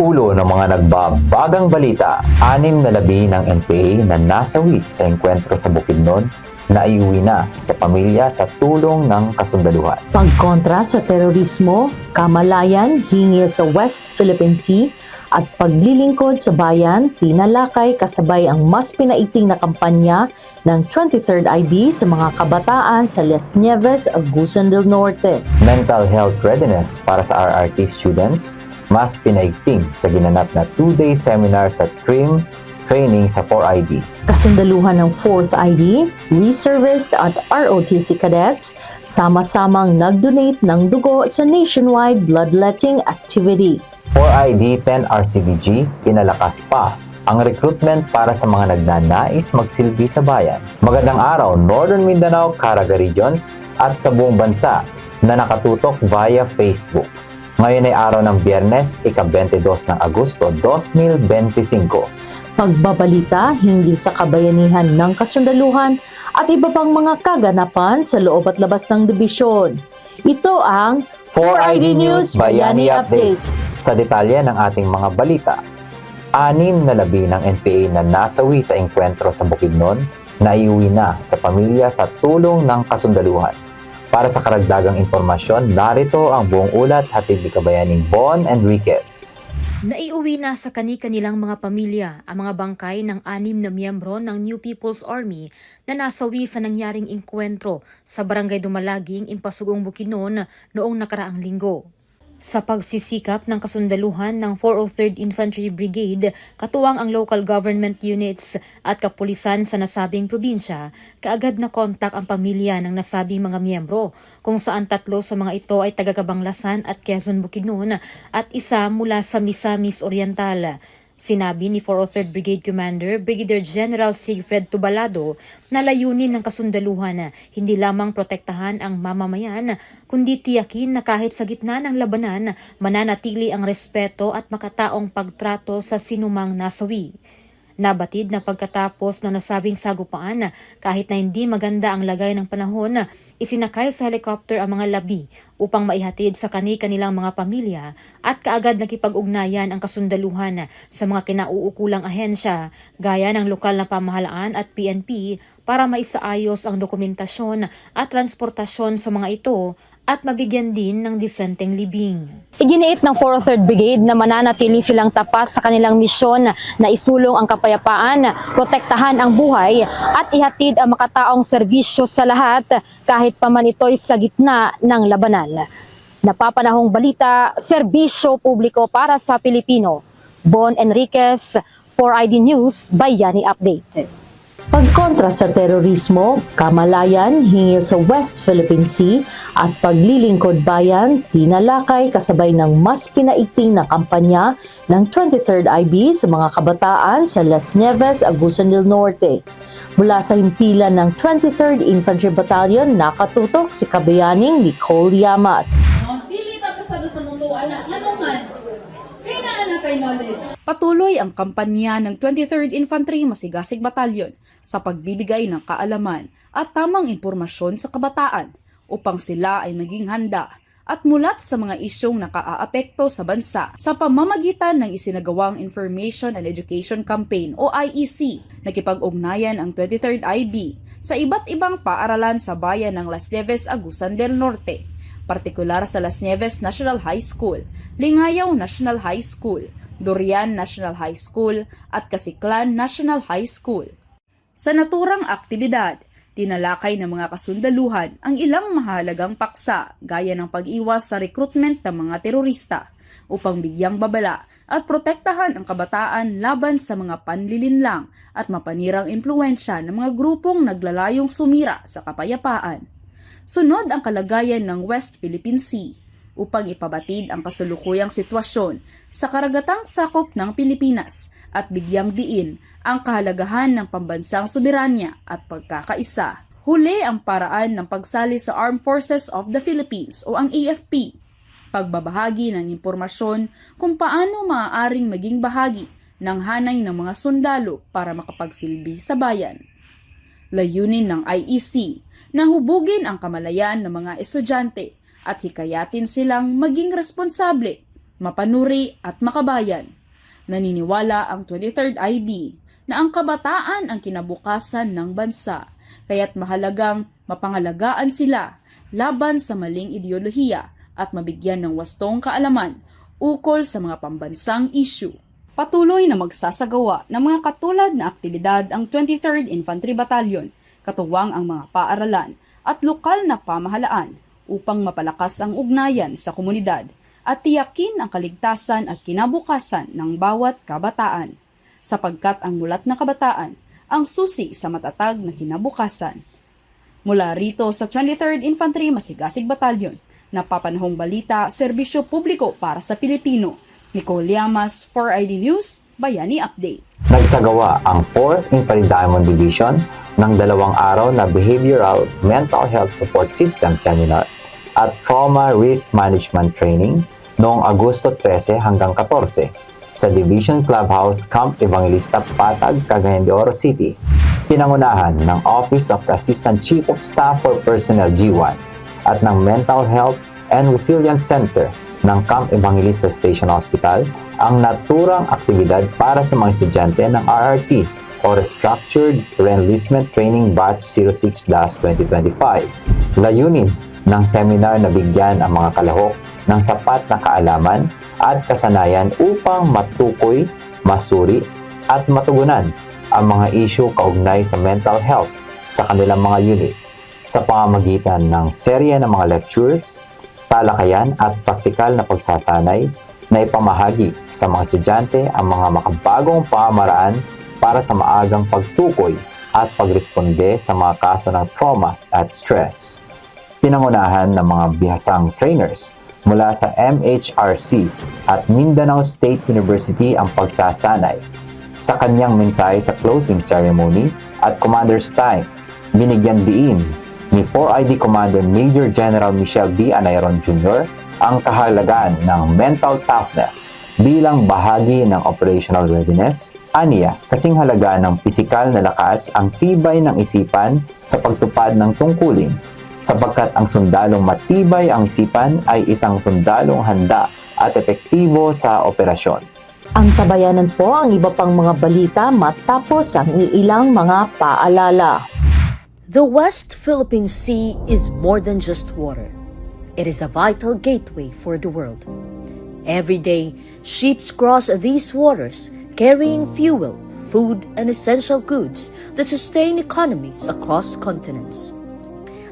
Ulo ng mga nagbabagang balita, anim na labi ng NPA na nasawi sa engkwentro sa Bukidnon na iuwi na sa pamilya sa tulong ng kasundaluhan. pagkontra sa terorismo, kamalayan hinggil sa West Philippine Sea at paglilingkod sa bayan, tinalakay kasabay ang mas pinaiting na kampanya ng 23rd IB sa mga kabataan sa Las Nieves, Agusan del Norte. Mental health readiness para sa RRT students, mas pinaigting sa ginanap na two-day seminar sa TRIM training sa 4ID. Kasundaluhan ng 4th ID, reservist at ROTC cadets, sama-samang nag-donate ng dugo sa nationwide bloodletting activity. 4ID 10 RCDG, pinalakas pa ang recruitment para sa mga nagnanais magsilbi sa bayan. Magandang araw, Northern Mindanao, Caraga Regions at sa buong bansa na nakatutok via Facebook. Ngayon ay araw ng Biyernes, ika-22 ng Agosto 2025. pagbabalita hinggil sa kabayanihan ng kasundaluhan at iba pang mga kaganapan sa loob at labas ng dibisyon. Ito ang 4ID News Bayani Update. Sa detalye ng ating mga balita, anim na labi ng NPA na nasawi sa engkwentro sa Bukidnon na iuwi na sa pamilya sa tulong ng kasundaluhan. Para sa karagdagang impormasyon, narito ang buong ulat hatid ni Kabayaning Bon Enriquez. Naiuwi na sa kani-kanilang mga pamilya ang mga bangkay ng anim na miyembro ng New People's Army na nasawi sa nangyaring inkwentro sa Barangay Dumalaging, Impasugong Bukidnon noong nakaraang linggo. Sa pagsisikap ng kasundaluhan ng 403rd Infantry Brigade, katuwang ang local government units at kapulisan sa nasabing probinsya, kaagad na kontak ang pamilya ng nasabing mga miyembro, kung saan tatlo sa mga ito ay taga-Kabanglasan at Quezon Bukidnon at isa mula sa Misamis Oriental. Sinabi ni 403rd Brigade Commander Brigadier General Sigfred Tubalado na layunin ng kasundaluhan na hindi lamang protektahan ang mamamayan, kundi tiyakin na kahit sa gitna ng labanan, mananatili ang respeto at makataong pagtrato sa sinumang nasawi. Nabatid na pagkatapos ng nasabing sagupaan, kahit na hindi maganda ang lagay ng panahon, isinakay sa helicopter ang mga labi upang maihatid sa kani-kanilang mga pamilya at kaagad nakipag-ugnayan ang kasundaluhan sa mga kinauukulang ahensya gaya ng lokal na pamahalaan at PNP para maisaayos ang dokumentasyon at transportasyon sa mga ito at mabigyan din ng disenteng libing. Iginiit ng 403rd Brigade na mananatili silang tapat sa kanilang misyon na isulong ang kapayapaan, protektahan ang buhay at ihatid ang makataong serbisyo sa lahat kahit pa man ito'y sa gitna ng labanan. Napapanahong balita, serbisyo publiko para sa Pilipino. Bon Enriquez, 4ID News, Bayani Update. Pagkontra sa terorismo, kamalayan hinggil sa West Philippine Sea at paglilingkod bayan, tinalakay kasabay ng mas pinaiting na kampanya ng 23rd IB sa mga kabataan sa Las Nieves, Agusan del Norte. Mula sa himpilan ng 23rd Infantry Battalion, nakatutok si Kabayaning Nicole Llamas. No? Dili ta pasabas sa mundo ana ano. Kaya na knowledge. Patuloy ang kampanya ng 23rd Infantry Masigasig Battalion sa pagbibigay ng kaalaman at tamang impormasyon sa kabataan upang sila ay maging handa at mulat sa mga isyong nakaaapekto sa bansa sa pamamagitan ng isinagawang Information and Education Campaign o IEC. Nakipag-ugnayan ang 23rd IB sa iba't ibang paaralan sa bayan ng Las Nieves, Agusan del Norte, partikular sa Las Nieves National High School, Lingayaw National High School, Durian National High School at Kasiklan National High School. Sa naturang aktibidad, tinalakay ng mga kasundaluhan ang ilang mahalagang paksa gaya ng pag-iwas sa recruitment ng mga terorista upang bigyang babala at protektahan ang kabataan laban sa mga panlilinlang at mapanirang impluensya ng mga grupong naglalayong sumira sa kapayapaan. Sunod ang kalagayan ng West Philippine Sea upang ipabatid ang kasalukuyang sitwasyon sa karagatang sakop ng Pilipinas at bigyang diin ang kahalagahan ng pambansang soberanya at pagkakaisa. Huli ang paraan ng pagsali sa Armed Forces of the Philippines o ang AFP, pagbabahagi ng impormasyon kung paano maaaring maging bahagi ng hanay ng mga sundalo para makapagsilbi sa bayan. Layunin ng IEC na hubugin ang kamalayan ng mga estudyante at hikayatin silang maging responsable, mapanuri at makabayan. Naniniwala ang 23rd IB na ang kabataan ang kinabukasan ng bansa, kaya't mahalagang mapangalagaan sila laban sa maling ideolohiya at mabigyan ng wastong kaalaman ukol sa mga pambansang issue. Patuloy na magsasagawa ng mga katulad na aktibidad ang 23rd Infantry Battalion, katuwang ang mga paaralan at lokal na pamahalaan upang mapalakas ang ugnayan sa komunidad at tiyakin ang kaligtasan at kinabukasan ng bawat kabataan, sapagkat ang mulat na kabataan ang susi sa matatag na kinabukasan. Mula rito sa 23rd Infantry Masigasig Battalion, napapanahong balita, serbisyo publiko para sa Pilipino. Nicole Llamas, 4ID News, Bayani Update. Nagsagawa ang 4th Infantry Diamond Division ng dalawang araw na Behavioral Mental Health Support System Seminar at Trauma Risk Management Training noong Agosto 13 hanggang 14 sa Division Clubhouse Camp Evangelista Patag, Cagayan de Oro City. Pinangunahan ng Office of the Assistant Chief of Staff for Personnel G1 at ng Mental Health and Resilience Center ng Camp Evangelista Station Hospital ang naturang aktibidad para sa mga estudyante ng RRT or Structured Reenlistment Training Batch 06-2025. Layunin ng seminar na bigyan ang mga kalahok ng sapat na kaalaman at kasanayan upang matukoy, masuri at matugunan ang mga isyu kaugnay sa mental health sa kanilang mga unit sa pamamagitan ng serye ng mga lectures, talakayan at praktikal na pagsasanay na ipamahagi sa mga estudyante ang mga makabagong pamamaraan para sa maagang pagtukoy at pagresponde sa mga kaso ng trauma at stress. Pinangunahan ng mga bihasang trainers mula sa MHRC at Mindanao State University ang pagsasanay. Sa kanyang mensahe sa closing ceremony at Commander's Time, binigyan diin ni 4ID Commander Major General Michel D. Anayron Jr. ang kahalagaan ng mental toughness bilang bahagi ng operational readiness. Aniya, kasing halaga ng pisikal na lakas ang tibay ng isipan sa pagtupad ng tungkulin sapagkat ang sundalong matibay ang isipan ay isang sundalong handa at epektibo sa operasyon. Ang tabayanan po ang iba pang mga balita matapos ang iilang mga paalala. The West Philippine Sea is more than just water. It is a vital gateway for the world. Every day, ships cross these waters carrying fuel, food, and essential goods that sustain economies across continents.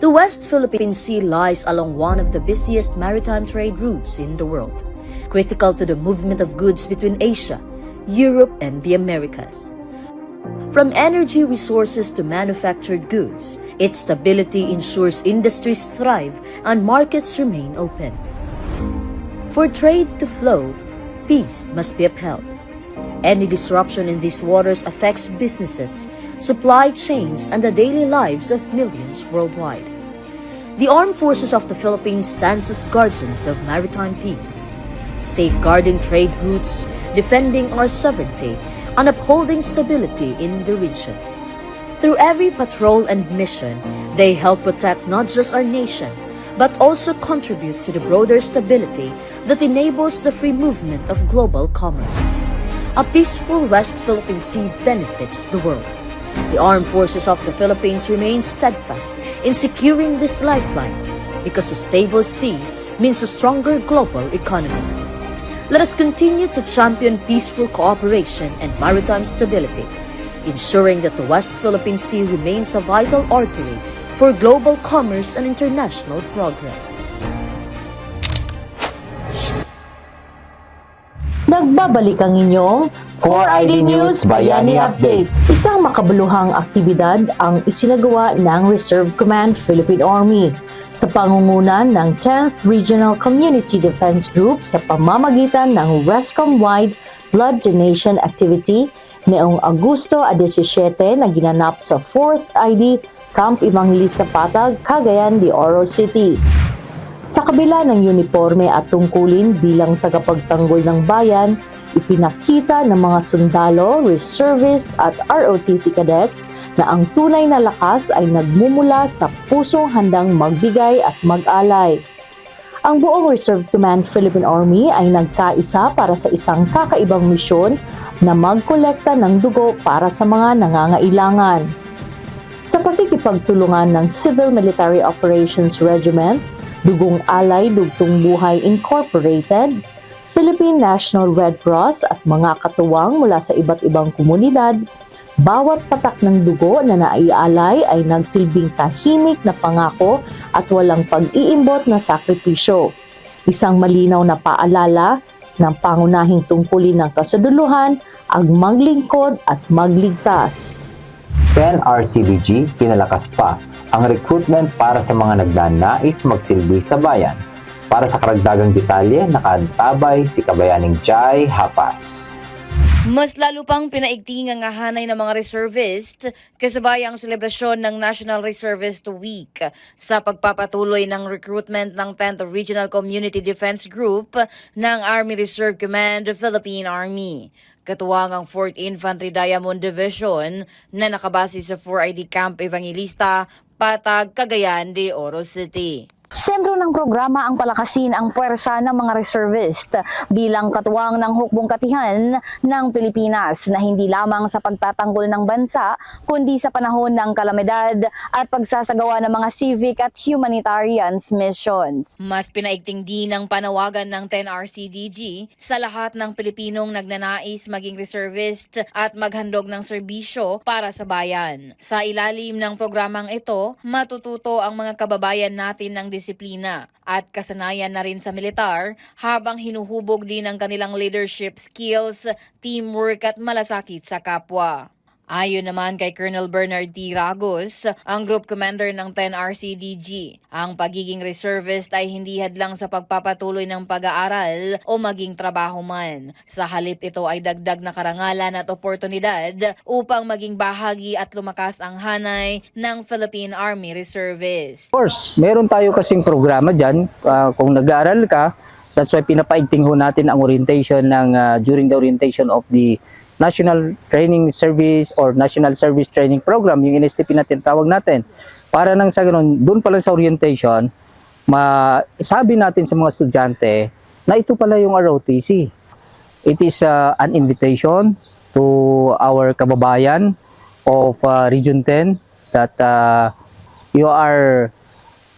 The West Philippine Sea lies along one of the busiest maritime trade routes in the world, critical to the movement of goods between Asia, Europe, and the Americas. From energy resources to manufactured goods, its stability ensures industries thrive and markets remain open. For trade to flow, peace must be upheld. Any disruption in these waters affects businesses, supply chains, and the daily lives of millions worldwide. The Armed Forces of the Philippines stands as guardians of maritime peace, safeguarding trade routes, defending our sovereignty, and upholding stability in the region. Through every patrol and mission, they help protect not just our nation, but also contribute to the broader stability that enables the free movement of global commerce. A peaceful West Philippine Sea benefits the world. The armed forces of the Philippines remain steadfast in securing this lifeline because a stable sea means a stronger global economy. Let us continue to champion peaceful cooperation and maritime stability, ensuring that the West Philippine Sea remains a vital artery for global commerce and international progress. Nagbabalik ang inyong 4ID News Bayani Update. Isang makabuluhang aktibidad ang isinagawa ng Reserve Command Philippine Army sa pangungunan ng 10th Regional Community Defense Group sa pamamagitan ng Westcom-wide Blood Donation Activity noong Agosto 17 na ginanap sa 4th ID Camp Evangelista Patag, Cagayan de Oro City. Sa kabila ng uniforme at tungkulin bilang tagapagtanggol ng bayan, ipinakita ng mga sundalo, reservist at ROTC cadets na ang tunay na lakas ay nagmumula sa pusong handang magbigay at mag-alay. ang buong Reserve Command Philippine Army ay nagkaisa para sa isang kakaibang misyon na magkolekta ng dugo para sa mga nangangailangan. Sa pakikipagtulungan ng Civil Military Operations Regiment, Dugong Alay Dugtong Buhay Incorporated, Philippine National Red Cross at mga katuwang mula sa iba't ibang komunidad, bawat patak ng dugo na naialay ay nagsilbing tahimik na pangako at walang pag-iimbot na sakripisyo. Isang malinaw na paalala ng pangunahing tungkulin ng kasaduluhan ang maglingkod at magligtas. 10 RCDG pinalakas pa ang recruitment para sa mga nagnanais magsilbi sa bayan. Para sa karagdagang detalye, nakaantabay si Kabayaning Jai Hapas. Mas lalo pang pinaigting ang ahanay ng mga reservist kasabay ang selebrasyon ng National Reservist Week sa pagpapatuloy ng recruitment ng 10th Regional Community Defense Group ng Army Reserve Command Philippine Army. Katuwang ang 4th Infantry Diamond Division na nakabase sa 4ID Camp Evangelista, Patag, Cagayan de Oro City. Sentro ng programa ang palakasin ang puwersa ng mga reservist bilang katuwang ng hukbong katihan ng Pilipinas na hindi lamang sa pagtatanggol ng bansa kundi sa panahon ng kalamidad at pagsasagawa ng mga civic at humanitarian missions. Mas pinaigting din ang panawagan ng 10RCDG sa lahat ng Pilipinong nagnanais maging reservist at maghandog ng serbisyo para sa bayan. Sa ilalim ng programang ito, matututo ang mga kababayan natin ng disiplina at kasanayan na rin sa militar habang hinuhubog din ang kanilang leadership skills, teamwork at malasakit sa kapwa. Ayon naman kay Colonel Bernard D. Ragos, ang group commander ng 10RCDG, ang pagiging reservist ay hindi hadlang sa pagpapatuloy ng pag-aaral o maging trabaho man. Sa halip ito ay dagdag na karangalan at oportunidad upang maging bahagi at lumakas ang hanay ng Philippine Army Reservists. Of course, meron tayo kasing programa dyan. Ah, kung nag-aaral ka, that's why pinapaigting ho natin ang orientation ng ah, during the orientation of the National Training Service or National Service Training Program, yung NSTP na tinatawag natin. Para nang sa ganun, doon pala sa orientation, masabi natin sa mga estudyante na ito pala yung ROTC. It is ah, an invitation to our kababayan of ah, Region 10 that ah, you are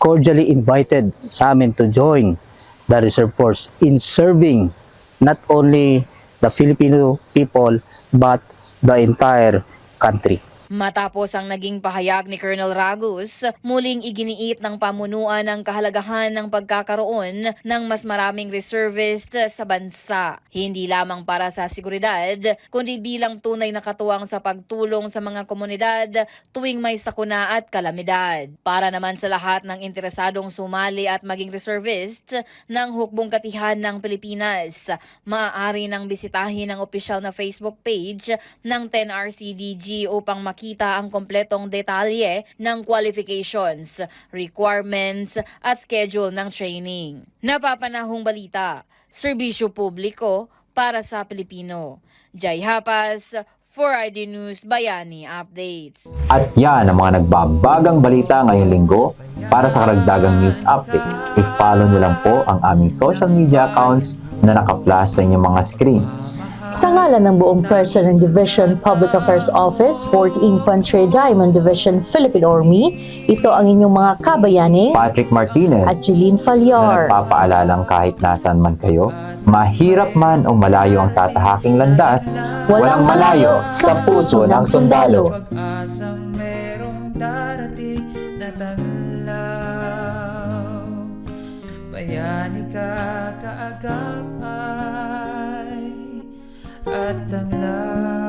cordially invited sa amin to join the Reserve Force in serving not only the Filipino people but the entire country. Matapos ang naging pahayag ni Colonel Ragus, muling iginiit ng pamunuan ang kahalagahan ng pagkakaroon ng mas maraming reservist sa bansa. Hindi lamang para sa seguridad, kundi bilang tunay na katuwang sa pagtulong sa mga komunidad tuwing may sakuna at kalamidad. Para naman sa lahat ng interesadong sumali at maging reservist ng hukbong katihan ng Pilipinas, maaari nang bisitahin ang opisyal na Facebook page ng 10RCDG upang makita ang kompletong detalye ng qualifications, requirements at schedule ng training. Napapanahong balita, serbisyo publiko para sa Pilipino. Jai Hapas, 4ID News Bayani Updates. At yan ang mga nagbabagang balita ngayong linggo. Para sa karagdagang news updates, i-follow nyo lang po ang aming social media accounts na naka-flash sa inyong mga screens. Sa ngalan ng buong Person Division Public Affairs Office, 4th Infantry Diamond Division Philippine Army, ito ang inyong mga kabayaning Patrick Martinez at Jeline na Falyar. nagpapaalalang kahit nasan man kayo, mahirap man o malayo ang tatahaking landas, walang malayo sa puso ng sundalo. pag-asang merong darating na taglaw Bayani ka kaagap at ang lahat.